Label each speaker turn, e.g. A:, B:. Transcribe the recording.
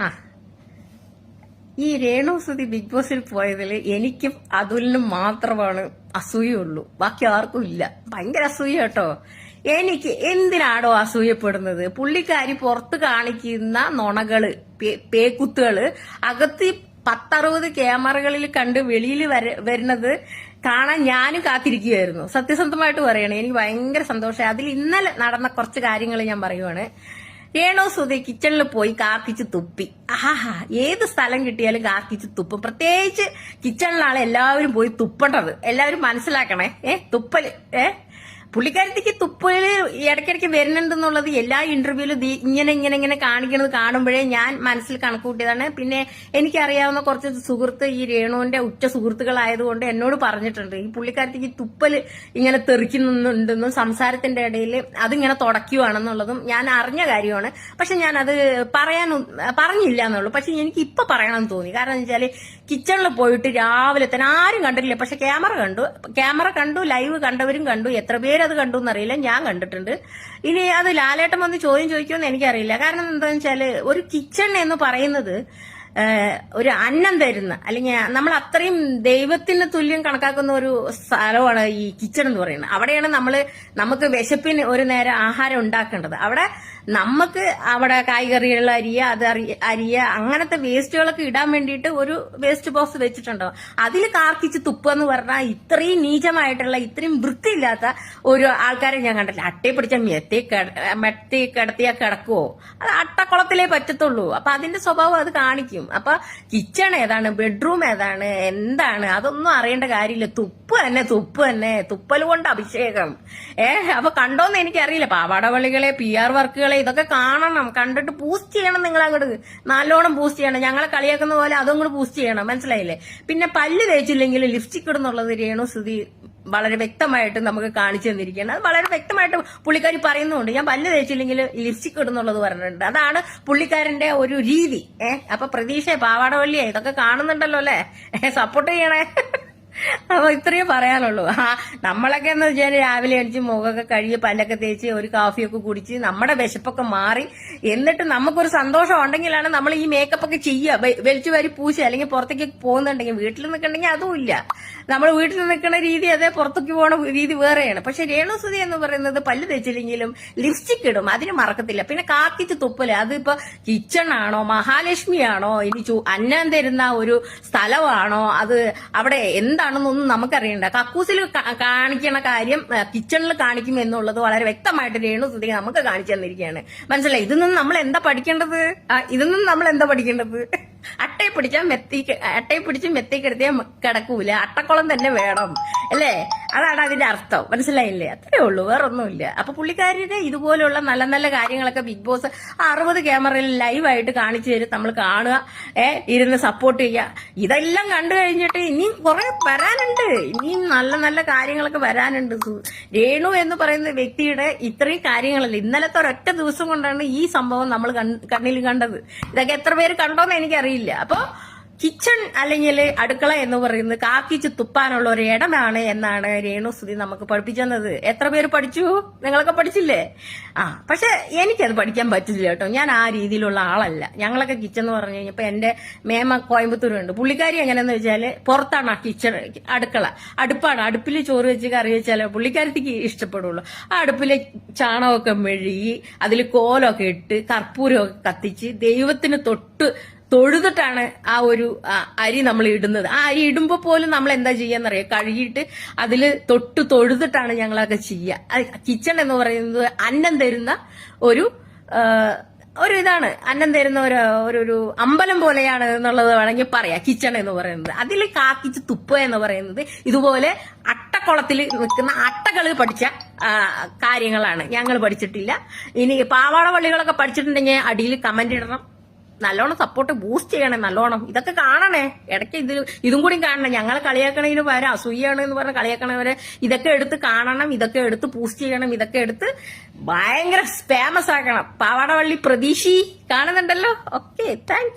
A: ആ. ഈ രേണുസുതി ബിഗ് ബോസിൽ പോയതിൽ എനിക്കും അതുലിനും മാത്രമാണ് അസൂയുള്ളൂ. ബാക്കി ആർക്കും ഇല്ല. ഭയങ്കര അസൂയ കേട്ടോ. എനിക്ക് എന്തിനാണോ അസൂയപ്പെടുന്നത്? പുള്ളിക്കാരി പുറത്ത് കാണിക്കുന്ന നുണകൾ പേക്കുത്തുകൾ അകത്ത് പത്തറുപത് ക്യാമറകളിൽ കണ്ട് വെളിയിൽ വരുന്നത് കാണാൻ ഞാനും കാത്തിരിക്കുകയായിരുന്നു. സത്യസന്ധമായിട്ട് പറയണേ എനിക്ക് ഭയങ്കര സന്തോഷം അതിൽ ഇന്നലെ നടന്ന കുറച്ച് കാര്യങ്ങൾ ഞാൻ പറയുവാണ്. രേണു സുധി കിച്ചണിൽ പോയി കാർക്കിച്ച് തുപ്പി. ആഹാ ഏത് സ്ഥലം കിട്ടിയാലും കാർക്കിച്ച് തുപ്പും. പ്രത്യേകിച്ച് കിച്ചണിലാണ് എല്ലാവരും പോയി തുപ്പേണ്ടത്. എല്ലാവരും മനസ്സിലാക്കണേ. ഏ തുപ്പൽ. ഏ? പുള്ളിക്കാരത്തേക്ക് തുപ്പൽ ഇടയ്ക്കിടയ്ക്ക് വരുന്നുണ്ടെന്നുള്ളത് എല്ലാ ഇന്റർവ്യൂവിലും ഇങ്ങനെ ഇങ്ങനെ ഇങ്ങനെ കാണിക്കുന്നത് കാണുമ്പോഴേ ഞാൻ മനസ്സിൽ കണക്കുകൂട്ടിയതാണ് പിന്നെ എനിക്കറിയാവുന്ന കുറച്ച് സുഹൃത്ത് ഈ രേണുവിന്റെ ഉച്ച സുഹൃത്തുക്കളായതുകൊണ്ട് എന്നോട് പറഞ്ഞിട്ടുണ്ട്. ഈ പുള്ളിക്കാരത്തേക്ക് തുപ്പൽ ഇങ്ങനെ തെറിക്കുന്നുണ്ടെന്നും സംസാരത്തിന്റെ ഇടയിൽ അതിങ്ങനെ തുടയ്ക്കുവാണെന്നുള്ളതും ഞാൻ അറിഞ്ഞ കാര്യമാണ്. പക്ഷെ ഞാൻ അത് പറയാൻ പറഞ്ഞില്ല എന്നുള്ളൂ. പക്ഷെ എനിക്ക് ഇപ്പൊ പറയണമെന്ന് തോന്നി. കാരണം വെച്ചാൽ കിച്ചണിൽ പോയിട്ട് രാവിലെ തന്നെ ആരും കണ്ടിട്ടില്ല. പക്ഷെ ക്യാമറ കണ്ടു. ക്യാമറ കണ്ടു ലൈവ് കണ്ടവരും കണ്ടു. എത്ര പേര് അത് കണ്ടു എന്നറിയില്ല ഞാൻ കണ്ടിട്ടുണ്ട്. ഇനി അത് ലാലേട്ടൻ വന്ന് ചോദ്യം ചോദിക്കുമെന്ന് എനിക്കറിയില്ല. കാരണം എന്താണെന്ന് വെച്ചാൽ ഒരു കിച്ചൺ എന്ന് പറയുന്നത് ഒരു അന്നം തരുന്ന അല്ലെങ്കിൽ നമ്മൾ അത്രയും ദൈവത്തിന് തുല്യം കണക്കാക്കുന്ന ഒരു സ്ഥലമാണ് ഈ കിച്ചൺ എന്ന് പറയുന്നത്. അവിടെയാണ് നമ്മൾ നമുക്ക് വിശപ്പിന് ഒരു നേരം ആഹാരം ഉണ്ടാക്കേണ്ടത്. അവിടെ നമുക്ക് അവിടെ കായ്കറികൾ അരിയ അത് അരിയ അങ്ങനത്തെ വേസ്റ്റുകളൊക്കെ ഇടാൻ വേണ്ടിയിട്ട് ഒരു വേസ്റ്റ് ബോക്സ് വെച്ചിട്ടുണ്ടോ? അതിൽ കാർക്കിച്ച് തുപ്പ് എന്ന് പറഞ്ഞാൽ ഇത്രയും നീചമായിട്ടുള്ള ഇത്രയും വൃത്തിയില്ലാത്ത ഒരു ആൾക്കാരെ ഞാൻ കണ്ടില്ല. അട്ടയെ പിടിച്ച മെത്തി മെത്തി കിടത്തിയാൽ കിടക്കുവോ? അത് അട്ടക്കുളത്തിലേ പറ്റത്തുള്ളൂ. അപ്പൊ അതിന്റെ സ്വഭാവം അത് കാണിക്കും. അപ്പൊ കിച്ചൺ ഏതാണ്? ബെഡ്റൂം ഏതാണ്? എന്താണ്? അതൊന്നും അറിയേണ്ട കാര്യമില്ല. തുപ്പ് തന്നെ തുപ്പ് തന്നെ. തുപ്പൽ കൊണ്ട് അഭിഷേകം. ഏഹ് അപ്പൊ കണ്ടോന്ന് എനിക്കറിയില്ല. പാവാടവള്ളികളെ പി ആർ വർക്കുകളെ ഇതൊക്കെ കാണണം കണ്ടിട്ട് ബൂസ്റ്റ് ചെയ്യണം നിങ്ങൾ അങ്ങോട്ട് നല്ലോണം ബൂസ്റ്റ് ചെയ്യണം. ഞങ്ങളെ കളിയാക്കുന്ന പോലെ അതും കൂടെ ബൂസ്റ്റ് ചെയ്യണം. മനസ്സിലായില്ലേ? പിന്നെ പല്ല് തേച്ചില്ലെങ്കിൽ ലിപ്സ്റ്റിക് ഇടുന്നുള്ളത് രേണു സ്ഥിതി വളരെ വ്യക്തമായിട്ട് നമുക്ക് കാണിച്ചു തന്നിരിക്കുകയാണ്. അത് വളരെ വ്യക്തമായിട്ട് പുള്ളിക്കാരി പറയുന്നുണ്ട്. ഞാൻ പല്ല് തേച്ചില്ലെങ്കിൽ ലിപ്സ്റ്റിക് ഇടുന്നുള്ളത് പറഞ്ഞിട്ടുണ്ട്. അതാണ് പുള്ളിക്കാരന്റെ ഒരു രീതി. ഏഹ് അപ്പൊ പ്രതീക്ഷ പാവാടവള്ളിയെ. ഇതൊക്കെ കാണുന്നുണ്ടല്ലോ അല്ലേ? സപ്പോർട്ട് ചെയ്യണേ. അപ്പൊ ഇത്രയേ പറയാനുള്ളൂ. ആ നമ്മളൊക്കെ എന്ന് വെച്ചാൽ രാവിലെ അടിച്ച് മുഖമൊക്കെ കഴുകി പല്ലൊക്കെ തേച്ച് ഒരു കാഫിയൊക്കെ കുടിച്ച് നമ്മുടെ വിശപ്പൊക്കെ മാറി. എന്നിട്ട് നമുക്കൊരു സന്തോഷം ഉണ്ടെങ്കിലാണ് നമ്മൾ ഈ മേക്കപ്പ് ഒക്കെ ചെയ്യുക. വലിച്ചു വാരി പൂശ അല്ലെങ്കിൽ പുറത്തേക്ക് പോകുന്നുണ്ടെങ്കിൽ വീട്ടിൽ നിൽക്കണമെങ്കിൽ അതും ഇല്ല. നമ്മൾ വീട്ടിൽ നിൽക്കുന്ന രീതി അതേ പുറത്തേക്ക് പോണ രീതി വേറെയാണ്. പക്ഷെ രേണുസുതി എന്ന് പറയുന്നത് പല്ല് തേച്ചില്ലെങ്കിലും ലിപ്സ്റ്റിക് ഇടും. അതിന് മറക്കത്തില്ല. പിന്നെ കാക്കിച്ച് തുപ്പൽ. അതിപ്പോ കിച്ചൺ ആണോ? മഹാലക്ഷ്മി ആണോ? ഇനി അന്നം തരുന്ന ഒരു സ്ഥലമാണോ? അത് അവിടെ എന്താണെന്നൊന്നും നമുക്കറിയണ്ട. കക്കൂസിൽ കാണിക്കണ കാര്യം കിച്ചണിൽ കാണിക്കും എന്നുള്ളത് വളരെ വ്യക്തമായിട്ട് രേണു രേണുസുതി നമുക്ക് കാണിച്ചു തന്നിരിക്കുകയാണ്. മനസ്സിലായി? ഇതിൽ നിന്ന് നമ്മൾ എന്താ പഠിക്കേണ്ടത്? ഇതിൽ നിന്ന് നമ്മൾ എന്താ പഠിക്കേണ്ടത്? അട്ടയെ പിടിച്ചാൽ മെത്തി അട്ടയെ പിടിച്ച് മെത്തി കിടക്കൂല. അട്ടക്കുളം തന്നെ വേണം. അല്ലേ? അതാണ് അതിന്റെ അർത്ഥം. മനസ്സിലായില്ലേ? അത്രേ ഉള്ളൂ. വേറെ ഒന്നുമില്ല അപ്പൊ പുള്ളിക്കാരിയുടെ ഇതുപോലുള്ള നല്ല നല്ല കാര്യങ്ങളൊക്കെ ബിഗ് ബോസ് അറുപത് ക്യാമറയിൽ ലൈവായിട്ട് കാണിച്ചു തരും. നമ്മൾ കാണുക ഏ ഇരുന്ന് സപ്പോർട്ട് ചെയ്യുക. ഇതെല്ലാം കണ്ടു കഴിഞ്ഞിട്ട് ഇനിയും കുറെ വരാനുണ്ട്. ഇനിയും നല്ല നല്ല കാര്യങ്ങളൊക്കെ വരാനുണ്ട്. രേണു എന്ന് പറയുന്ന വ്യക്തിയുടെ ഇത്രയും കാര്യങ്ങളല്ല? ഇന്നലത്തെ ഒരൊറ്റ ദിവസം കൊണ്ടാണ് ഈ സംഭവം നമ്മൾ കണ്ണിൽ കണ്ടത്. ഇതൊക്കെ എത്ര പേര് കണ്ടോന്ന് എനിക്കറിയില്ല. അപ്പൊ കിച്ചൺ അല്ലെങ്കിൽ അടുക്കള എന്ന് പറയുന്നത് കാക്കിച്ച് തുപ്പാനുള്ള ഒരു ഇടമാണ് എന്നാണ് രേണുസുതി നമുക്ക് പഠിപ്പിച്ചത് എത്ര പേര് പഠിച്ചു? നിങ്ങളൊക്കെ പഠിച്ചില്ലേ? ആ പക്ഷെ എനിക്കത് പഠിക്കാൻ പറ്റില്ല കേട്ടോ. ഞാൻ ആ രീതിയിലുള്ള ആളല്ല. ഞങ്ങളൊക്കെ കിച്ചൺ എന്ന് പറഞ്ഞു കഴിഞ്ഞപ്പോൾ എന്റെ മേമ കോയമ്പത്തൂരുണ്ട്. പുള്ളിക്കാരി എങ്ങനെയെന്ന് വെച്ചാൽ പുറത്താണ് ആ കിച്ചൺ അടുക്കള. അടുപ്പാണ്. അടുപ്പിൽ ചോറ് വെച്ച് കറി വെച്ചാലേ പുള്ളിക്കാരത്തേക്ക് ഇഷ്ടപ്പെടുള്ളൂ. ആ അടുപ്പിലെ ചാണകമൊക്കെ മെഴുകി അതിൽ കോലമൊക്കെ ഇട്ട് കർപ്പൂരമൊക്കെ കത്തിച്ച് ദൈവത്തിന് തൊട്ട് തൊഴുതിട്ടാണ് ആ ഒരു അരി നമ്മൾ ഇടുന്നത്. ആ അരി ഇടുമ്പോ പോലും നമ്മൾ എന്താ ചെയ്യാന്നറിയാം? കഴുകിയിട്ട് അതിൽ തൊട്ട് തൊഴുതിട്ടാണ് ഞങ്ങളൊക്കെ ചെയ്യുക. കിച്ചൺ എന്ന് പറയുന്നത് അന്നം തരുന്ന ഒരു ഒരു ഇതാണ്. അന്നം തരുന്ന ഒരു ഒരു ഒരു അമ്പലം പോലെയാണ് എന്നുള്ളത് വേണമെങ്കിൽ പറയാം. കിച്ചൺ എന്ന് പറയുന്നത്. അതിൽ കാക്കിച്ച് തുപ്പ എന്ന് പറയുന്നത് ഇതുപോലെ അട്ടക്കുളത്തിൽ നിൽക്കുന്ന അട്ടകൾ പഠിച്ച കാര്യങ്ങളാണ്. ഞങ്ങൾ പഠിച്ചിട്ടില്ല. ഇനി പാവാട പള്ളികളൊക്കെ പഠിച്ചിട്ടുണ്ടെങ്കിൽ അടിയിൽ കമന്റ് ഇടണം. നല്ലോണം സപ്പോർട്ട് ബൂസ്റ്റ് ചെയ്യണേ നല്ലോണം. ഇതൊക്കെ കാണണേ. ഇടയ്ക്ക് ഇത് ഇതും കൂടി കാണണം. ഞങ്ങളെ കളിയാക്കണതിന് പകരം അസൂയാണ് എന്ന് പറഞ്ഞ് കളിയാക്കണവരെ ഇതൊക്കെ എടുത്ത് കാണണം ഇതൊക്കെ എടുത്ത് ബൂസ്റ്റ് ചെയ്യണം ഇതൊക്കെ എടുത്ത് ഭയങ്കര ഫേമസ് ആക്കണം. പാവാടവള്ളി പ്രതീക്ഷി കാണുന്നുണ്ടല്ലോ. Okay thank